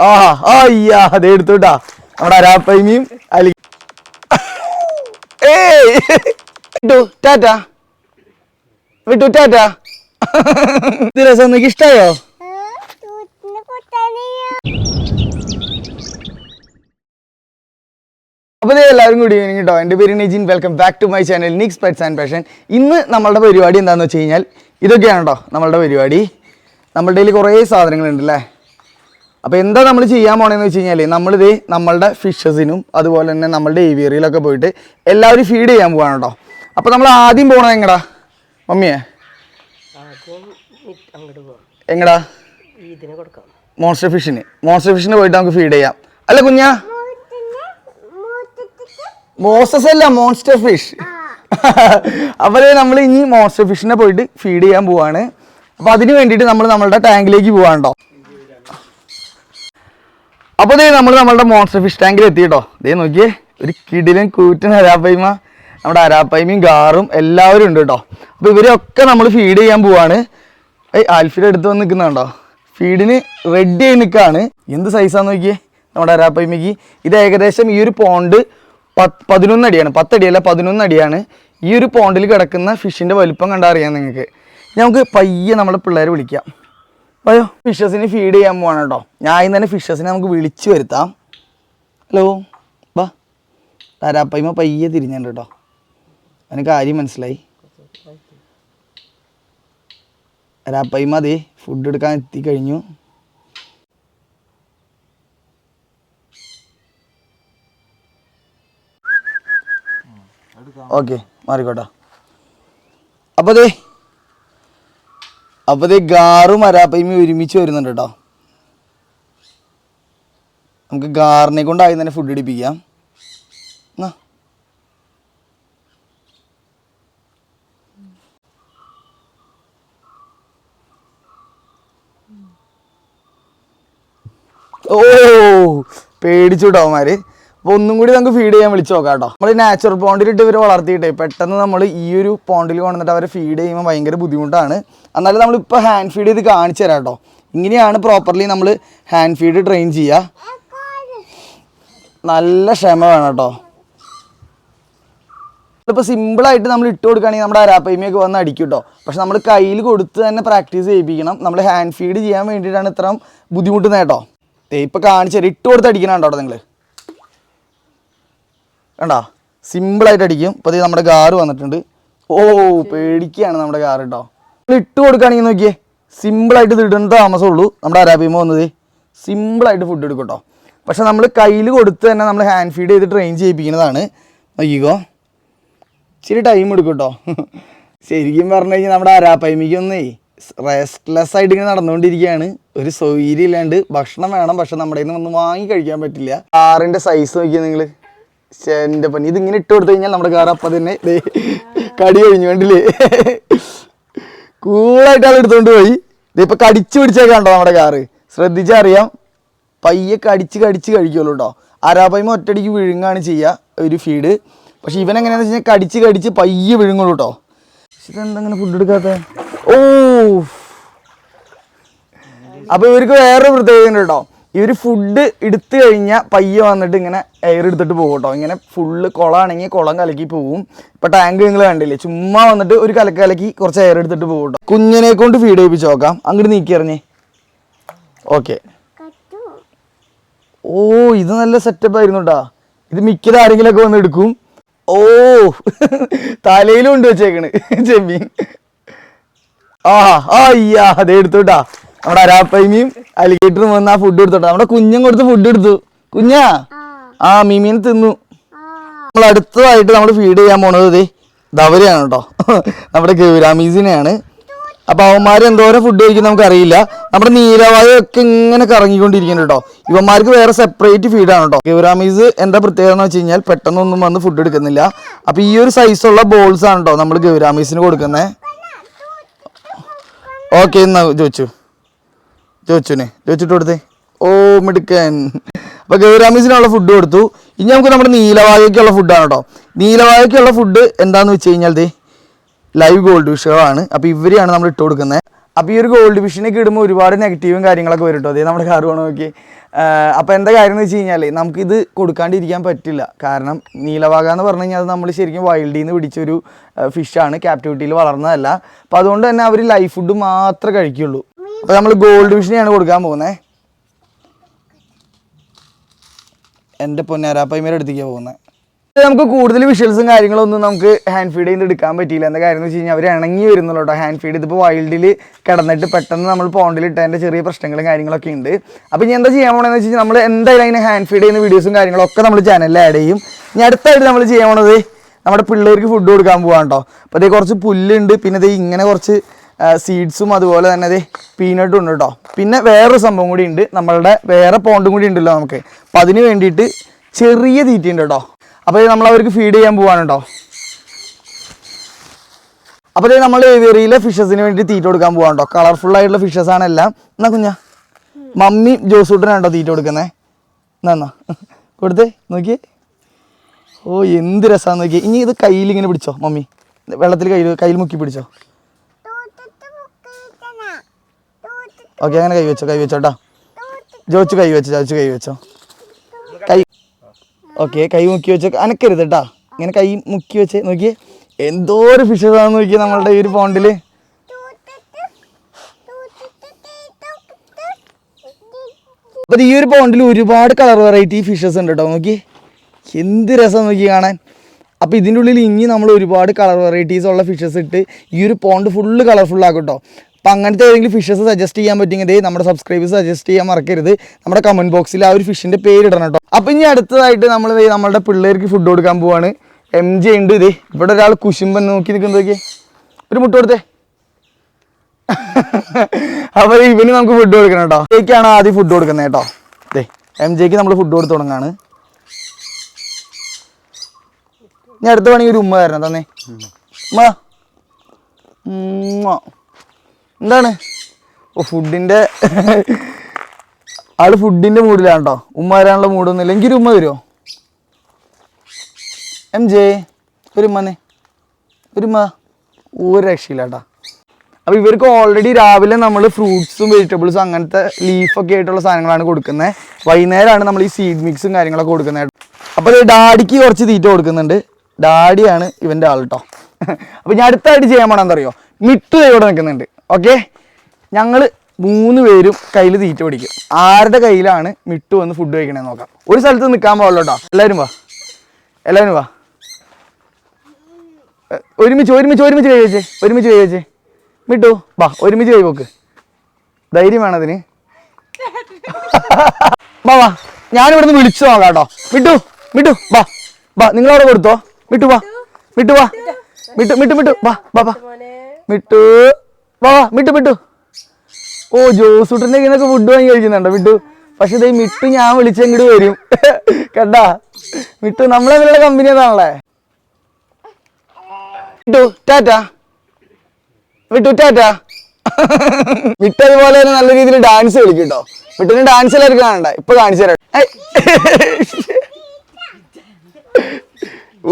ആ അയ്യാ എടുത്തുട്ടാ. നമ്മുടെ അരാപ്പൈമിയും അലി വിട്ടു ടാറ്റ. വിട്ടു ടാറ്റ. ഇത് നിനക്ക് ഇഷ്ടായോ? അപ്പോൾ എല്ലാവരും കൂടി ഈവനിങ് കേട്ടോ എന്റെ പേര് Nijin. Welcome back to my channel Nix pets and passion ഇന്ന് നമ്മളുടെ പരിപാടി എന്താണെന്ന് വെച്ച് കഴിഞ്ഞാൽ ഇതൊക്കെയാണ് കേട്ടോ നമ്മളുടെ പരിപാടി. നമ്മളുടെ കയ്യിൽ കുറേ സാധനങ്ങളുണ്ട് അല്ലേ അപ്പോൾ എന്താ നമ്മൾ ചെയ്യാൻ പോണേന്ന് വെച്ച് കഴിഞ്ഞാൽ നമ്മളിത് നമ്മളുടെ ഫിഷസിനും അതുപോലെ തന്നെ നമ്മളുടെ ഏവിയറിയിലൊക്കെ പോയിട്ട് എല്ലാവരും ഫീഡ് ചെയ്യാൻ പോവാണ് കേട്ടോ. അപ്പോൾ നമ്മൾ ആദ്യം പോകണത് എങ്ങടാ? മമ്മിയെ? എങ്ങടാ? ഇതിന് കൊടുക്കാം. മോൺസ്റ്റർ ഫിഷിന് മോൺസ്റ്റർ ഫിഷിന് പോയിട്ട് നമുക്ക് ഫീഡ് ചെയ്യാം. അല്ല കുഞ്ഞാ? മോസസ് അല്ല മോൺസ്റ്റർ ഫിഷ് അപ്പോൾ നമ്മൾ ഇനി മോൺസ്റ്റർ ഫിഷിനെ പോയിട്ട് ഫീഡ് ചെയ്യാൻ പോവാണ്. അപ്പോൾ അതിന് വേണ്ടിയിട്ട് നമ്മൾ നമ്മളുടെ ടാങ്കിലേക്ക് പോവാണ് പോവാണ്ടോ അപ്പോൾ ദേ നമ്മൾ നമ്മളുടെ മോൺസ്റ്റർ ഫിഷ് ടാങ്കിൽ എത്തി എത്തിയിട്ടോ. ദേ നോക്കിയേ ഒരു കിടിലും കൂറ്റൻ അരാപ്പൈമ നമ്മുടെ അരാപ്പൈമയും ഗാറും എല്ലാവരും ഉണ്ട് കേട്ടോ. അപ്പോൾ ഇവരെയൊക്കെ നമ്മൾ ഫീഡ് ചെയ്യാൻ പോവാണ്. ഏയ് ആൽഫിയുടെ അടുത്ത് വന്ന് നിൽക്കുന്നുണ്ടോ? ഫീഡിന് റെഡി ആയി നിൽക്കുകയാണ് എന്ത് സൈസാന്ന് നോക്കിയേ നമ്മുടെ അരാപ്പൈമയ്ക്ക് ഇത് ഏകദേശം ഈ ഒരു പോണ്ട് പത്ത് പതിനൊന്നടിയാണ് പത്തടിയല്ല പതിനൊന്നടിയാണ് ഈ ഒരു പോണ്ടിൽ കിടക്കുന്ന ഫിഷിന്റെ വലുപ്പം കണ്ടാൽ അറിയാം നിങ്ങൾക്ക്. നമുക്ക് പയ്യെ നമ്മുടെ പിള്ളേരെ വിളിക്കാം. അയ്യോ ഫിഷസിന് ഫീഡ് ചെയ്യാൻ പോവാണ് കേട്ടോ. ഞാൻ ഇന്ന് തന്നെ ഫിഷസിനെ നമുക്ക് വിളിച്ചു വരുത്താം. ഹലോ വാ. താരാപ്പയ്മ പയ്യെ തിരിഞ്ഞുണ്ട് കേട്ടോ. അതിന് കാര്യം മനസ്സിലായി. താരാപ്പയ്മ അതെ ഫുഡ് എടുക്കാൻ എത്തിക്കഴിഞ്ഞു. ഓക്കെ മാറിക്കോട്ടോ. അപ്പോൾ ദേ അപ്പോൾ ഗാറും അരാപ്പയ്മ ഒരുമിച്ച് വരുന്നുണ്ട് കേട്ടോ നമുക്ക് ഗാറിനെ കൊണ്ട് തന്നെ ഫുഡ് ഇടിപ്പിക്കാം. എന്നാ ഓ പേടിച്ചു കേട്ടോ അവന്മാര്. അപ്പൊ ഒന്നും കൂടി നമുക്ക് ഫീഡ് ചെയ്യാൻ വിളിച്ചു നോക്കാം കേട്ടോ. നമ്മൾ നാച്ചുറൽ പോണ്ടിലിട്ട് ഇവർ വളർത്തിയിട്ടേ പെട്ടെന്ന് നമ്മൾ ഈ ഒരു പോണ്ടിൽ കൊണ്ടുവന്നിട്ട് അവരെ ഫീഡ് ചെയ്യുമ്പോൾ ഭയങ്കര ബുദ്ധിമുട്ടാണ്. എന്നാലും നമ്മളിപ്പോൾ ഹാൻഡ് ഫീഡ് ചെയ്ത് കാണിച്ചു തരാം കേട്ടോ. ഇങ്ങനെയാണ് പ്രോപ്പർലി നമ്മൾ ഹാൻഡ് ഫീഡ് ട്രെയിൻ ചെയ്യുക നല്ല ക്ഷമ വേണം കേട്ടോ. ഇപ്പോൾ സിമ്പിളായിട്ട് നമ്മൾ ഇട്ട് കൊടുക്കുകയാണെങ്കിൽ നമ്മുടെ അരാപ്പയ്മയൊക്കെ വന്ന് അടിക്കും കേട്ടോ. പക്ഷെ നമ്മൾ കയ്യിൽ കൊടുത്ത് തന്നെ പ്രാക്ടീസ് ചെയ്യിപ്പിക്കണം. നമ്മൾ ഹാൻഡ് ഫീഡ് ചെയ്യാൻ വേണ്ടിയിട്ടാണ് ഇത്രയും ബുദ്ധിമുട്ടുന്നത് കേട്ടോ. ദേ ഇപ്പം കാണിച്ചു ഇട്ട് കൊടുത്ത് അടിക്കണം കേട്ടോ നിങ്ങൾ കണ്ടോ? സിമ്പിളായിട്ട് അടിക്കും ദേ നമ്മുടെ ഗാറ് വന്നിട്ടുണ്ട്. ഓ പേടിക്കുകയാണ് നമ്മുടെ ഗാറ് കേട്ടോ. ഇട്ട് കൊടുക്കുകയാണെങ്കിൽ നോക്കിയേ. സിമ്പിളായിട്ട് ഇത് ഇടേണ്ട താമസമുള്ളൂ നമ്മുടെ അരാബിമ വന്നത്. സിമ്പിളായിട്ട് ഫുഡ് എടുക്കും കേട്ടോ. പക്ഷെ നമ്മൾ കയ്യിൽ കൊടുത്ത് തന്നെ നമ്മൾ ഹാൻഡ് ഫീഡ് ചെയ്ത് ട്രെയിൻ ചെയ്യിപ്പിക്കുന്നതാണ്. നോക്കിക്കോ. ഇച്ചിരി ടൈം എടുക്കും കേട്ടോ. ശരിക്കും പറഞ്ഞു കഴിഞ്ഞാൽ നമ്മുടെ അരാപ്പൈമിക്കൊന്നേ റെസ്റ്റ്ലെസ് ആയിട്ട് ഇങ്ങനെ നടന്നുകൊണ്ടിരിക്കുകയാണ്. ഒരു സൗകര്യം ഇല്ലാണ്ട് ഭക്ഷണം വേണം. പക്ഷെ നമ്മുടെ കയ്യിൽ നിന്ന് വന്ന് വാങ്ങി കഴിക്കാൻ പറ്റില്ല. കാറിന്റെ സൈസ് നോക്കിയാൽ നിങ്ങൾ എന്റെ പണി. ഇതിങ്ങനെ ഇട്ട് കൊടുത്തു കഴിഞ്ഞാൽ നമ്മുടെ കാർ അപ്പം തന്നെ കടി കഴിഞ്ഞു വേണ്ടില്ലേ കൂളായിട്ട് ആൾ എടുത്തുകൊണ്ട് പോയി. ഇതിപ്പോൾ കടിച്ചു പിടിച്ചേക്കാണ്ടോ നമ്മുടെ കാറ്? ശ്രദ്ധിച്ചറിയാം. പയ്യെ കടിച്ച് കടിച്ച് കഴിക്കുമല്ലോ കേട്ടോ അരാപ്പയ്മ ഒറ്റടിക്ക് വിഴുങ്ങാണ് ചെയ്യുക ഒരു ഫീഡ് പക്ഷെ ഇവൻ എങ്ങനെയാണെന്ന് വെച്ച് കഴിഞ്ഞാൽ കടിച്ച് കടിച്ച് പയ്യെ വിഴുങ്ങുള്ളൂ കേട്ടോ പക്ഷെ ഇതെന്തങ്ങനെ ഫുഡ് എടുക്കാത്ത? ഓ! അപ്പൊ ഇവർക്ക് വേറൊരു പ്രത്യേകത ഉണ്ട് കേട്ടോ ഇവർ ഫുഡ് എടുത്തു കഴിഞ്ഞാൽ പയ്യെ വന്നിട്ട് ഇങ്ങനെ എയർ എടുത്തിട്ട് പോകും കേട്ടോ ഇങ്ങനെ ഫുള്ള് കുളമാണെങ്കിൽ കുളം കലക്കി പോവും. ഇപ്പൊ ടാങ്ക് നിങ്ങൾ കണ്ടില്ലേ? ചുമ്മാ വന്നിട്ട് ഒരു കലക്ക് കലക്കി കുറച്ച് എയർ എടുത്തിട്ട് പോകും കേട്ടോ കുഞ്ഞിനെ കൊണ്ട് ഫീഡ് ചെയ്യിപ്പിച്ച് നോക്കാം. അങ്ങോട്ട് നീക്കി എറിഞ്ഞേ. ഓക്കെ ഓ ഇത് നല്ല സെറ്റപ്പ് ആയിരുന്നു കേട്ടാ ഇത് മിക്കത് ആരെങ്കിലൊക്കെ വന്ന് എടുക്കും. ഓ തലയിലും ഉണ്ട് വെച്ചേക്കണ്. ചെമ്മീൻ. ആ ആ അയ്യാ അതെ എടുത്തോട്ടാ നമ്മുടെ അരാപ്പൈമിയും അലിഗേറ്ററും വന്ന് ആ ഫുഡ് എടുത്തോട്ടെ. നമ്മുടെ കുഞ്ഞും കൊടുത്ത് ഫുഡ് എടുത്തു. കുഞ്ഞാ? ആ മീമീനെ തിന്നു. നമ്മൾ അടുത്തതായിട്ട് നമ്മൾ ഫീഡ് ചെയ്യാൻ പോണത് ദേ ധവരയാണ് കേട്ടോ. നമ്മുടെ ഗൗരാമീസിനെയാണ്. അപ്പൊ അവന്മാർ എന്തോരം ഫുഡ് കഴിക്കും നമുക്കറിയില്ല. നമ്മുടെ നീരവായൊക്കെ ഇങ്ങനെ കറങ്ങിക്കൊണ്ടിരിക്കുന്നു കേട്ടോ. ഇവന്മാർക്ക് വേറെ സെപ്പറേറ്റ് ഫീഡാണ് കേട്ടോ. ഗൗരാമീസ് എന്താ പ്രത്യേകത എന്ന് വെച്ച് കഴിഞ്ഞാൽ പെട്ടെന്നൊന്നും വന്ന് ഫുഡ് എടുക്കുന്നില്ല. അപ്പൊ ഈ ഒരു സൈസുള്ള ബോൾസ് ആണ് കേട്ടോ നമ്മൾ ഗൗരാമീസിന് കൊടുക്കുന്നത് ഓക്കെ എന്നാ ചോദിച്ചു ചോദിച്ചുനെ ചോദിച്ചിട്ട് കൊടുത്തേ. ഓ മിടുക്കൻ. അപ്പൊ ഗൗരാമീസിനുള്ള ഫുഡ് കൊടുത്തു. ഇനി നമുക്ക് നമ്മുടെ നീലവായക്കുള്ള ഫുഡാണ് കേട്ടോ നീലവായക്കുള്ള ഫുഡ് എന്താന്ന് വെച്ച് കഴിഞ്ഞാൽ ദേ ലൈവ് ഗോൾഡ് ഫിഷുകളാണ് അപ്പോൾ ഇവരെയാണ് നമ്മൾ ഇട്ട് കൊടുക്കുന്നത്. അപ്പോൾ ഈ ഒരു ഗോൾഡ് ഫിഷിനൊക്കെ ഇടുമ്പോൾ ഒരുപാട് നെഗറ്റീവും കാര്യങ്ങളൊക്കെ വരും കേട്ടോ അതേ നമ്മുടെ കാറ് വേണം നോക്കി അപ്പോൾ എന്താ കാര്യം എന്ന് വെച്ച് കഴിഞ്ഞാൽ നമുക്കിത് കൊടുക്കാണ്ടിരിക്കാൻ പറ്റില്ല. കാരണം നീലവാക എന്ന് പറഞ്ഞു കഴിഞ്ഞാൽ അത് നമ്മൾ ശരിക്കും വൈൽഡിൽ നിന്ന് പിടിച്ചൊരു ഫിഷാണ് ക്യാപ്റ്റിവിറ്റിയിൽ വളർന്നതല്ല. അപ്പോൾ അതുകൊണ്ട് തന്നെ അവർ ലൈഫ് ഫുഡ് മാത്രമേ കഴിക്കുള്ളൂ. അപ്പോൾ നമ്മൾ ഗോൾഡ് മിഷിനെയാണ് കൊടുക്കാൻ പോകുന്നത് എന്റെ പൊന്നാരാപ്പയ്മേരെ അടുത്തേക്കാണ് പോകുന്നത് നമുക്ക് കൂടുതൽ വിഷ്വൽസും കാര്യങ്ങളൊന്നും നമുക്ക് ഹാൻഡ് ഫീഡ് ചെയ്ത് എടുക്കാൻ പറ്റിയില്ല. എന്താ കാര്യം എന്ന് വെച്ച് കഴിഞ്ഞാൽ അവർ ഇണങ്ങി വരുന്നുള്ളൂ കേട്ടോ ഹാൻഡ് ഫീഡ് ഇതിപ്പോൾ വൈൽഡിൽ കിടന്നിട്ട് പെട്ടെന്ന് നമ്മൾ പോണ്ടിൽ ഇട്ടതിന്റെ ചെറിയ പ്രശ്നങ്ങളും കാര്യങ്ങളൊക്കെ ഉണ്ട് അപ്പോൾ ഇനി എന്താ ചെയ്യാൻ പോകണമെന്ന് വെച്ച് കഴിഞ്ഞാൽ നമ്മൾ എന്തായാലും അതിനെ ഹാൻഡ് ഫീഡ് ചെയ്യുന്ന വീഡിയോസും കാര്യങ്ങളൊക്കെ നമ്മൾ ചാനലിൽ ആഡ് ചെയ്യും. ഇനി അടുത്തായിട്ട് നമ്മൾ ചെയ്യാൻ പോണത് നമ്മുടെ പിള്ളേർക്ക് ഫുഡ് കൊടുക്കാൻ പോകാം കേട്ടോ അപ്പോൾ അതേ കുറച്ച് പുല്ലുണ്ട്. പിന്നെ ദേ ഇങ്ങനെ കുറച്ച് സീഡ്സും അതുപോലെ തന്നെ ദേ പീനട്ടും ഉണ്ട് കേട്ടോ പിന്നെ വേറൊരു സംഭവം കൂടി ഉണ്ട്. നമ്മളുടെ വേറെ പോണ്ടും കൂടി ഉണ്ടല്ലോ നമുക്ക്. അപ്പം അതിന് വേണ്ടിയിട്ട് ചെറിയ തീറ്റ ഉണ്ട് കേട്ടോ അപ്പോൾ നമ്മൾ അവർക്ക് ഫീഡ് ചെയ്യാൻ പോവാനുണ്ടോ അപ്പോൾ ഇത് നമ്മൾ ഏവിയറിയിലെ ഫിഷസിന് വേണ്ടി തീറ്റ കൊടുക്കാൻ പോവാണ്ടോ കളർഫുൾ ആയിട്ടുള്ള ഫിഷസ് ആണ് എന്നാ കുഞ്ഞ? മമ്മി ജോസൂട്ടനാണ്ടോ തീറ്റ കൊടുക്കുന്നത് എന്നാ കൊടുത്തേ നോക്കിയേ. ഓ എന്ത് രസമാണെന്ന് നോക്കിയേ. ഇനി ഇത് കയ്യിൽ ഇങ്ങനെ പിടിച്ചോ മമ്മി? വെള്ളത്തിൽ കയ്യിൽ കയ്യിൽ മുക്കി പിടിച്ചോ? ഓക്കെ അങ്ങനെ കൈ വെച്ചോ കൈ ജോച്ച് കൈ വെച്ചോ ജോച്ചു കൈ വെച്ചോ കൈ ഓക്കെ കൈ മുക്കി വെച്ചോ അനക്കരുത് കേട്ടാ ഇങ്ങനെ കൈ മുക്കി വെച്ച് നോക്കിയേ. എന്തോ ഒരു ഫിഷസ് ആണെന്ന് നോക്കിയേ നമ്മളുടെ ഈ ഒരു പോണ്ടിൽ അപ്പൊ ഈ ഒരു പോണ്ടിൽ ഒരുപാട് കളർ വെറൈറ്റി ഫിഷസ് ഉണ്ട് കേട്ടോ നോക്കി എന്ത് രസം നോക്കി കാണാൻ. അപ്പൊ ഇതിന്റെ ഉള്ളിൽ ഇനി നമ്മൾ ഒരുപാട് കളർ വെറൈറ്റീസ് ഉള്ള ഫിഷസ് ഇട്ട് ഈ ഒരു പോണ്ട് ഫുള്ള് കളർഫുൾ ആക്കും കേട്ടോ അപ്പം അങ്ങനത്തെ ഏതെങ്കിലും ഫിഷസ് സജസ്റ്റ് ചെയ്യാൻ ദേ നമ്മുടെ സബ്സ്ക്രൈബേഴ്സ് സജസ്റ്റ് ചെയ്യാൻ മറക്കരുത്. നമ്മുടെ കമന്റ് ബോക്സിൽ ആ ഒരു ഫിഷിന്റെ പേര് ഇടണം കേട്ടോ. അപ്പം ഇനി അടുത്തതായിട്ട് നമ്മൾ നമ്മുടെ പിള്ളേർക്ക് ഫുഡ് കൊടുക്കാൻ പോവാണ്. എം ജെ ഉണ്ട് ഇതേ. ഇവിടെ ഒരാൾ കുശുമ്പൻ നോക്കി നിൽക്കുന്നതൊക്കെ ഒരു മുട്ട കൊടുത്തേ. അപ്പൊ ഇവന് നമുക്ക് ഫുഡ് കൊടുക്കണം കേട്ടോ. ജെക്കാണ് ആദ്യം ഫുഡ് കൊടുക്കുന്നത് കേട്ടോ. ദേ എം ജെക്ക് നമ്മൾ ഫുഡ് കൊടുത്ത് തുടങ്ങാണ്. ഞാൻ അടുത്ത പണി ഒരു ഉമ്മ തരണം തന്നെ. ഉമ്മ. എന്താണ്? ഓ ഫുഡിന്റെ ആൾ ഫുഡിന്റെ മൂഡിലാണ് ഉമ്മ വരാനുള്ള മൂഡൊന്നുമില്ല. എനിക്കൊരു ഉമ്മ വരുമോ എം ജെ ഒരു ഒരുമ്മ ഒരു ഉമ്മ ഒരു അപ്പോൾ ഇവർക്ക് ഓൾറെഡി രാവിലെ നമ്മൾ ഫ്രൂട്ട്സും വെജിറ്റബിൾസും അങ്ങനത്തെ ലീഫൊക്കെ ആയിട്ടുള്ള സാധനങ്ങളാണ് കൊടുക്കുന്നത് വൈകുന്നേരമാണ് നമ്മൾ ഈ സീഡ് മിക്സും കാര്യങ്ങളൊക്കെ കൊടുക്കുന്നത് അപ്പോൾ അത് ഡാഡിക്ക് കുറച്ച് തീറ്റ കൊടുക്കുന്നുണ്ട്. ഡാഡിയാണ് ഇവന്റെ ആൾ കേട്ടോ അപ്പോൾ ഞാൻ അടുത്തായിട്ട് ചെയ്യാൻ പോകണം അറിയോ? മിട്ടു ഇവിടെ നിൽക്കുന്നുണ്ട്. ഓക്കെ? ഞങ്ങൾ മൂന്ന് പേരും കയ്യിൽ തീറ്റ പിടിക്കും. ആരുടെ കയ്യിലാണ് മിട്ടു വന്ന് ഫുഡ് കഴിക്കണേന്ന് നോക്കാം. ഒരു സ്ഥലത്ത് നിൽക്കാൻ പാടുള്ളൂ കേട്ടോ. എല്ലാവരും വാ. എല്ലാവരും വാ. ഒരുമിച്ച് ഒരുമിച്ച് ഒരുമിച്ച് കൈ വെച്ചേ. ഒരുമിച്ച് കൈ വെച്ചേ. മിട്ടു വാ ഒരുമിച്ച് കൈ പോക്ക് ധൈര്യം വേണം അതിന്. വാ വാ. ഞാനിവിടുന്ന് വിളിച്ചു നോക്കാം കേട്ടോ. മിട്ടു മിട്ടു വാ. വാ നിങ്ങളവിടെ കൊടുത്തോ? മിട്ടു വാ. മിട്ടു വാ. മിട്ടു മിട്ടു മിട്ടു വാ വാ വാ. മോനെ. വിട്ടു വാ മിട്ടു വിട്ടു ഓ ജോസൂട്ടിന്റെ കയ്യിൽ ഫുഡ് വാങ്ങി കഴിക്കുന്നുണ്ടോ മിട്ടു? പക്ഷെ ഇതേ മിട്ടു ഞാൻ വിളിച്ച് വരും. കേട്ടാ മിട്ടു നമ്മളെ നല്ല കമ്പനി ഏതാണല്ലേ? മിട്ടു ടാറ്റ. മിട്ടു ടാറ്റ. മിട്ടു അതുപോലെ തന്നെ നല്ല രീതിയിൽ ഡാൻസ് കളിക്കും കേട്ടോ ഡാൻസ് എല്ലാവർക്കും കാണണ്ട ഇപ്പൊ കാണിച്ചു തരാം.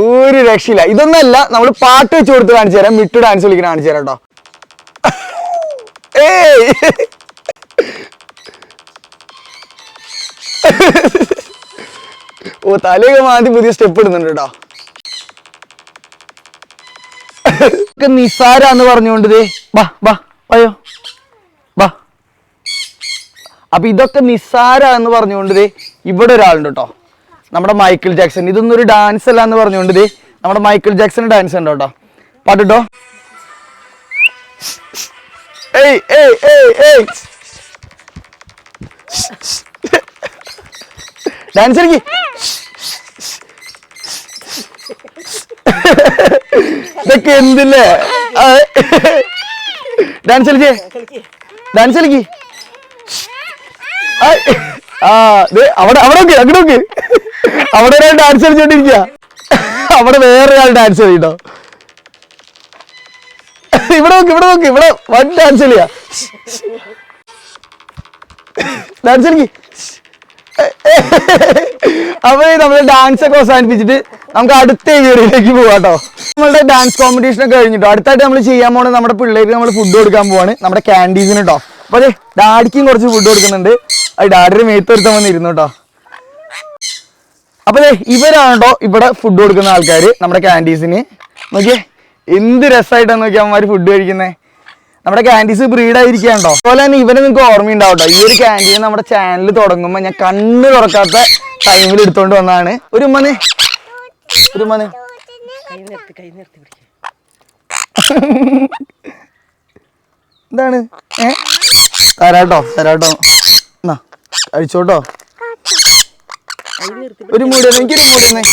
ഒരു രക്ഷയില്ല. ഇതൊന്നല്ല നമ്മൾ പാട്ട് വെച്ച് കൊടുത്ത് കാണിച്ചു തരാം. മിട്ടു ഡാൻസ് കളിക്കുന്ന കാണിച്ചു തരാം കേട്ടോ. ഏയ് ഓ തലയൊക്കെ മാറ്റി പുതിയ സ്റ്റെപ്പ് ഇടുന്നുണ്ട് കേട്ടോ നിസാരാന്ന് പറഞ്ഞുകൊണ്ട് ബാ ബാ അയ്യോ ബാ അപ്പൊ ഇതൊക്കെ എന്ന് പറഞ്ഞുകൊണ്ട് ഇവിടെ ഒരാളുണ്ട് കേട്ടോ. നമ്മുടെ മൈക്കിൾ ജാക്സൺ. ഇതൊന്നും ഒരു ഡാൻസ് അല്ല എന്ന് പറഞ്ഞുകൊണ്ട് നമ്മുടെ മൈക്കിൾ ജാക്സൺ ഡാൻസ് ഉണ്ടോ കേട്ടോ പാട്ടിട്ടോ ഏയ് ഏയ് ഏയ് ഏയ് ഡാൻസ് കളിക്ക് ഇതൊക്കെ എന്തില്ലേ? ഡാൻസ് കളിക്കേ. ഡാൻസ് കളിക്ക്. ആ, അവിടെ അവിടെ നോക്ക് അങ്ങോട്ട് നോക്ക്. അവിടെ ഒരാൾ ഡാൻസ് കളിച്ചോണ്ടിരിക്കുക അവിടെ വേറെ ഒരാൾ ഡാൻസ് കളിട്ടോ ഇവിടെ നോക്ക് ഇവിടെ നോക്ക്. ഇവിടെ വൺ ഡാൻസ് കളിയാ. ഡാൻസ് കളിക്ക്. അപ്പൊ നമ്മൾ ഡാൻസ് ഒക്കെ അവസാനിപ്പിച്ചിട്ട് നമുക്ക് അടുത്ത ഏരിയയിലേക്ക് പോവാട്ടോ. നമ്മളുടെ ഡാൻസ് കോമ്പറ്റീഷൻ ഒക്കെ കഴിഞ്ഞിട്ടോ. അടുത്തായിട്ട് നമ്മൾ ചെയ്യാൻ പോണത് നമ്മുടെ പിള്ളേർക്ക് നമ്മൾ ഫുഡ് കൊടുക്കാൻ പോവാണ്. നമ്മുടെ ക്യാന്റീസിന് കേട്ടോ അപ്പൊ അതെ ഡാഡിക്കും കുറച്ച് ഫുഡ് കൊടുക്കുന്നുണ്ട്. അത് ഡാഡിയുടെ വരുത്താൻ വന്നിരുന്നു കേട്ടോ അപ്പൊ ദേ ഇവരാണോ ഇവിടെ ഫുഡ് കൊടുക്കുന്ന ആൾക്കാർ നമ്മുടെ ക്യാന്റീസിന് നോക്കിയേ. എന്ത് രസമായിട്ടാണ് നോക്കിയാൽ അവന്മാർ ഫുഡ് കഴിക്കുന്നത് നമ്മുടെ ക്യാൻഡീസ് ബ്രീഡ് ആയിരിക്കാണ്ടോ അതുപോലെ തന്നെ ഇവനെ നിങ്ങൾക്ക് ഓർമ്മയുണ്ടാവട്ടോ ഈ ഒരു ക്യാൻഡീൻ നമ്മുടെ ചാനൽ തുടങ്ങുമ്പോൾ ഞാൻ കണ്ണ് തുറക്കാത്ത ടൈമിൽ എടുത്തോണ്ട് വന്നതാണ്. ഒരു മനെ ഒരു മനെ എന്താണ് ഏ? തരാട്ടോ തരാട്ടോ. എന്നാ കഴിച്ചോട്ടോ. ഒരു മൂടി എനിക്ക് ഒരു മൂടി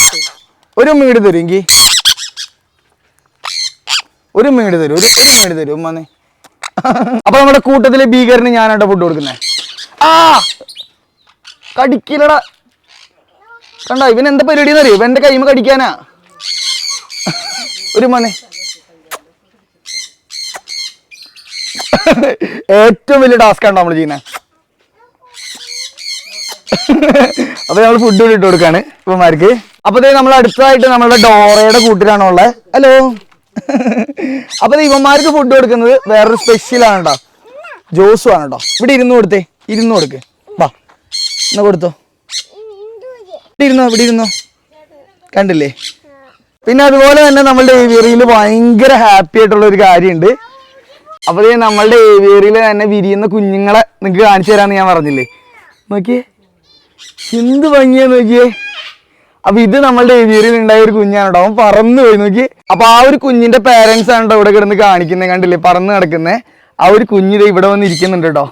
ഒരു മീട് തരും എനിക്ക് ഒരു മീട് തരും ഒരു മീട് തരും ഉമ്മന്നെ അപ്പൊ നമ്മുടെ കൂട്ടത്തിലെ ഭീകരന് ഞാനാട്ടോ ഫുഡ് കൊടുക്കുന്നേ. ആ! കടിക്കില്ലടാ. കണ്ടോ ഇവൻ എന്താ പരിപാടി എന്നറിയോ ഇവന്റെ കൈമ കടിക്കാനാ. ഒരു മനെ ഏറ്റവും വലിയ ടാസ്ക് ആണ് നമ്മൾ ചെയ്യുന്നത് അപ്പൊ നമ്മൾ ഫുഡ് ഇട്ട് കൊടുക്കാണ് ഇപ്പൊമാർക്ക് അപ്പൊ നമ്മൾ അടുത്തതായിട്ട് നമ്മളുടെ ഡോറയുടെ കൂട്ടിലാണോ ഉള്ളത് ഹലോ അപ്പൊ ഇവന്മാർക്ക് ഫുഡ് കൊടുക്കുന്നത് വേറൊരു സ്പെഷ്യൽ ആണ് കേട്ടോ ജോസു ആണ് കേട്ടോ ഇവിടെ ഇരുന്ന് കൊടുത്തേ. ഇരുന്ന് കൊടുക്ക്. വാ. എന്നാ കൊടുത്തോ. ഇവിടെ ഇരുന്നോ ഇവിടെ ഇരുന്നോ. കണ്ടില്ലേ? പിന്നെ അതുപോലെ തന്നെ നമ്മളുടെ ഏവിയറിയിൽ ഭയങ്കര ഹാപ്പി ആയിട്ടുള്ള ഒരു കാര്യമുണ്ട് അപ്പൊ ദേ നമ്മളുടെ ഏവിയറിയിൽ തന്നെ വിരിയുന്ന കുഞ്ഞുങ്ങളെ നിങ്ങൾക്ക് കാണിച്ചു തരാന്ന് ഞാൻ പറഞ്ഞില്ലേ? നോക്കിയേ. എന്ത് ഭംഗിയാ നോക്കിയേ. അപ്പൊ ഇത് നമ്മളുടെ ഏവിയറിൽ ഉണ്ടായ ഒരു കുഞ്ഞാണ് കേട്ടോ അവൻ പറന്നു പോയി നോക്കി. അപ്പൊ ആ ഒരു കുഞ്ഞിന്റെ പേരൻസ് ആണ് കേട്ടോ ഇവിടെ കിടന്ന് കാണിക്കുന്നത് കണ്ടില്ലേ? പറന്ന് കിടക്കുന്നത് ആ ഒരു കുഞ്ഞിത് ഇവിടെ വന്ന് ഇരിക്കുന്നുണ്ട് കേട്ടോ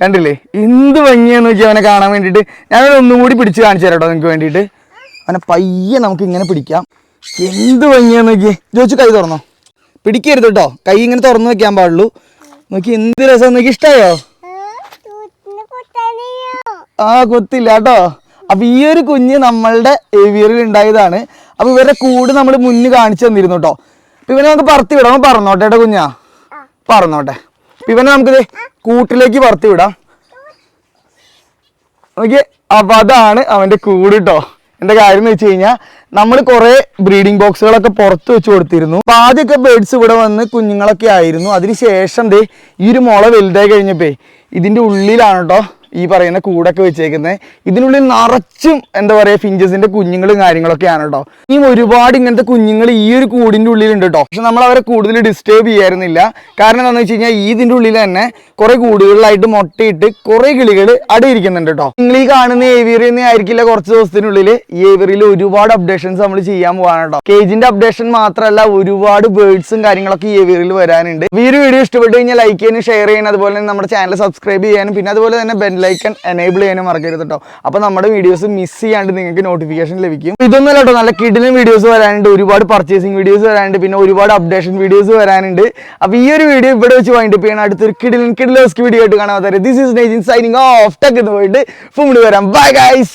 കണ്ടില്ലേ? എന്ത് ഭംഗിയാ നോക്കി അവനെ കാണാൻ വേണ്ടിട്ട് ഞാൻ ഒന്നും കൂടി പിടിച്ച് കാണിച്ചു തരാം കേട്ടോ നിങ്ങൾക്ക് വേണ്ടിയിട്ട്. അവനെ പയ്യെ നമുക്ക് ഇങ്ങനെ പിടിക്കാം. എന്ത് ഭംഗിയാ നോക്കി. ചോദിച്ചു കൈ തുറന്നോ? പിടിക്കരുത് കേട്ടോ കൈ ഇങ്ങനെ തുറന്നു വെക്കാൻ പാടുള്ളൂ. നോക്കി എന്ത് രസം നോക്കി. ഇഷ്ടായോ? ആ കൊത്തില്ല കേട്ടോ അപ്പൊ ഈ ഒരു കുഞ്ഞ് നമ്മളുടെ ഏവിയറിൽ ഉണ്ടായതാണ്. അപ്പൊ ഇവരുടെ കൂട് നമ്മൾ മുന്ന് കാണിച്ചു തന്നിരുന്നു കേട്ടോ അപ്പൊ ഇവനെ നമുക്ക് പറത്തി വിടാം പറന്നോട്ടെ കുഞ്ഞാ? പറന്നോട്ടെ. ഇവനെ നമുക്ക് കൂട്ടിലേക്ക് പറത്തി വിടാം നോക്കി അപ്പൊ അതാണ് അവന്റെ കൂട് കേട്ടോ എന്താ കാര്യം എന്ന് വെച്ച് കഴിഞ്ഞാൽ നമ്മൾ കുറെ ബ്രീഡിംഗ് ബോക്സുകളൊക്കെ പുറത്ത് വെച്ച് കൊടുത്തിരുന്നു. അപ്പൊ ആദ്യമൊക്കെ ബേഡ്സ് ഇവിടെ വന്ന് കുഞ്ഞുങ്ങളൊക്കെ ആയിരുന്നു. അതിനുശേഷം ദേ ഈ ഒരു മുള വലുതായി കഴിഞ്ഞപ്പോ ഇതിന്റെ ഉള്ളിലാണ് കേട്ടോ ഈ പറയുന്ന കൂടൊക്കെ വെച്ചേക്കുന്നത് ഇതിനുള്ളിൽ നിറച്ചും എന്താ പറയുക ഫിഞ്ചസിന്റെ കുഞ്ഞുങ്ങളും കാര്യങ്ങളൊക്കെയാണ് കേട്ടോ ഇനിയും ഒരുപാട് ഇങ്ങനത്തെ കുഞ്ഞുങ്ങൾ ഈ ഒരു കൂടിന്റെ ഉള്ളിലുണ്ട് കേട്ടോ പക്ഷെ നമ്മൾ അവരെ കൂടുതൽ ഡിസ്റ്റേബ് ചെയ്യാറുന്നില്ല. കാരണം എന്താണെന്ന് വെച്ച് കഴിഞ്ഞാൽ ഇതിന്റെ ഉള്ളിൽ തന്നെ കുറെ കൂടുകളിലായിട്ട് മുട്ടയിട്ട് കുറെ കിളികൾ അടയിരിക്കുന്നുണ്ട് കേട്ടോ നിങ്ങൾ ഈ കാണുന്ന ഏവിയറിൽ നിന്ന് ആയിരിക്കില്ല കുറച്ച് ദിവസത്തിനുള്ളിൽ. ഈ ഏവിയറിൽ ഒരുപാട് അപ്ഡേഷൻസ് നമ്മൾ ചെയ്യാൻ പോകാണ് കേട്ടോ കേജിന്റെ അപ്ഡേഷൻ മാത്രമല്ല ഒരുപാട് ബേഡ്സും കാര്യങ്ങളൊക്കെ ഈ ഏവിയറിൽ വരാനുണ്ട്. ഈ ഒരു വീഡിയോ ഇഷ്ടപ്പെട്ട് കഴിഞ്ഞാൽ ലൈക്ക് ചെയ്യാനും ഷെയർ ചെയ്യാനും അതുപോലെ തന്നെ നമ്മുടെ ചാനൽ സബ്സ്ക്രൈബ് ചെയ്യാനും പിന്നെ അതുപോലെ തന്നെ ബെൽ ലൈക്കൺ എനേബിൾ ചെയ്യാനും മറക്കരുത് കേട്ടോ അപ്പൊ നമ്മുടെ വീഡിയോസ് മിസ് ചെയ്യാണ്ട് നിങ്ങൾക്ക് നോട്ടിഫിക്കേഷൻ ലഭിക്കും. ഇതൊന്നും കേട്ടോ നല്ല കിഡിലും വീഡിയോസ് വരാനുണ്ട്. ഒരുപാട് പർച്ചേസിംഗ് വീഡിയോസ് വരാനുണ്ട്. പിന്നെ ഒരുപാട് അപ്ഡേഷൻ വീഡിയോസ് വരാനുണ്ട്. അപ്പൊ ഈ ഒരു വീഡിയോ ഇവിടെ വെച്ച് വൈൻഡപ്പ് ചെയ്യണം അടുത്തൊരു കിഡിലും കിഡിലോസ്ക് വീഡിയോ ആയിട്ട് കാണാൻ this is Nijin signing off tech എന്ന് പോയിട്ട് ഫുഡ് വരാം. Bye guys